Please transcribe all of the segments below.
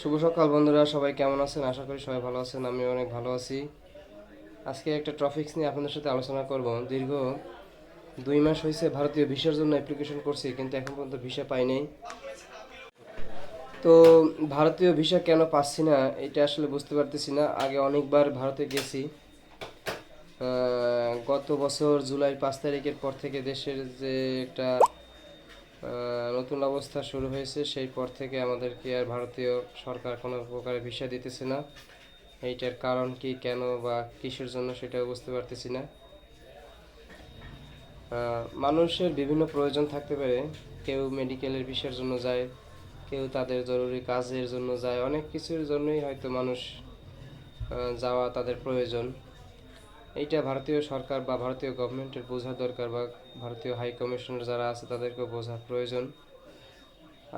শুভ সকাল বন্ধুরা, সবাই কেমন আছেন? আশা করি সবাই ভালো আছেন আমি অনেক ভালো আছি। আজকে একটা টপিক্স নিয়ে আপনাদের সাথে আলোচনা করব। দীর্ঘ দুই মাস হয়েছে ভারতীয় ভিসার জন্য অ্যাপ্লিকেশন করছি, কিন্তু এখন পর্যন্ত ভিসা পাই নাই। তো ভারতীয় ভিসা কেন পাচ্ছি না, এটা আসলে বুঝতে পারতেছি না। আগে অনেকবার ভারতে গেছি। গত বছর জুলাই পাঁচ তারিখের পর থেকে দেশের যে একটা নতুন অবস্থা শুরু হয়েছে, সেই পর থেকে আমাদেরকে আর ভারতীয় সরকার কোনো প্রকারে ভিসা দিতেছে না। এইটার কারণ কি, কেন বা কিসের জন্য সেটাও বুঝতে পারতেছি না। মানুষের বিভিন্ন প্রয়োজন থাকতে পারে। কেউ মেডিকেলের ভিসার জন্য যায়, কেউ তাদের জরুরি কাজের জন্য যায়। অনেক কিছুর জন্যই হয়তো মানুষ যাওয়া তাদের প্রয়োজন। এইটা ভারতীয় সরকার বা ভারতীয় গভর্নমেন্টের বোঝা দরকার বা ভারতীয় হাই কমিশনার যারা আছে তাদেরকেও বোঝা প্রয়োজন।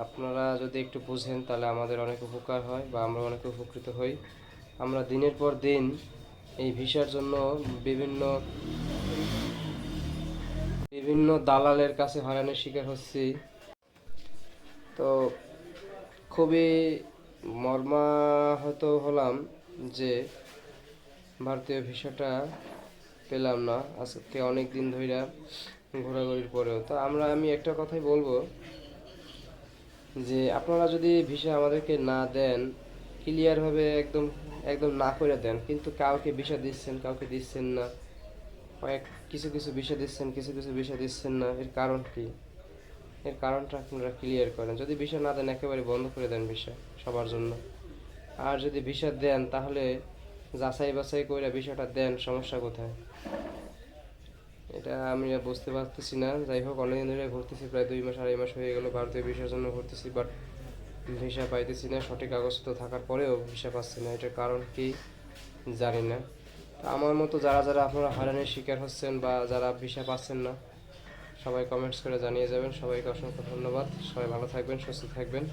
আপনারা যদি একটু বুঝেন তাহলে আমাদের অনেক উপকার হয় বা আমরা অনেক উপকৃত হই। আমরা দিনের পর দিন এই ভিসার জন্য বিভিন্ন বিভিন্ন দালালের কাছে হয়রানির শিকার হচ্ছি। তো খুবই মর্মাহত হলাম যে ভারতীয় ভিসাটা পেলাম না। আজকে অনেক দিন ধরে ঘোরাঘুরির পরেও। তো আমরা, আমি একটা কথাই বলব যে, আপনারা যদি ভিসা আমাদেরকে না দেন ক্লিয়ারভাবে একদম একদম না করে দেন, কিন্তু কাউকে ভিসা দিচ্ছেন, কাউকে দিচ্ছেন না, কয়েক, কিছু কিছু ভিসা দিচ্ছেন, কিছু কিছু ভিসা দিচ্ছেন না, এর কারণ কি? এর কারণটা আপনারা ক্লিয়ার করেন। যদি ভিসা না দেন, একেবারে বন্ধ করে দেন ভিসা সবার জন্য। আর যদি ভিসা দেন, তাহলে যাচাই বাছাই করে বিষয়টা দেন, সমস্যা কোথায়? এটা আমি বুঝতে পারতেছি না। যাই হোক, অনেকদিন ধরে ঘুরতেছি, প্রায় দুই মাস, আড়াই মাস হয়ে গেল ভারতীয় ভিসার জন্য ঘুরতেছি বাট ভিসা পাইতেছি না। সঠিক কাগজ তো থাকার পরেও ভিসা পাচ্ছি না। এটার কারণ কি জানি না। আমার মতো যারা যারা আপনারা হয়রানির শিকার হচ্ছেন বা যারা ভিসা পাচ্ছেন না, সবাই কমেন্টস করে জানিয়ে যাবেন। সবাইকে অসংখ্য ধন্যবাদ। সবাই ভালো থাকবেন, সুস্থ থাকবেন।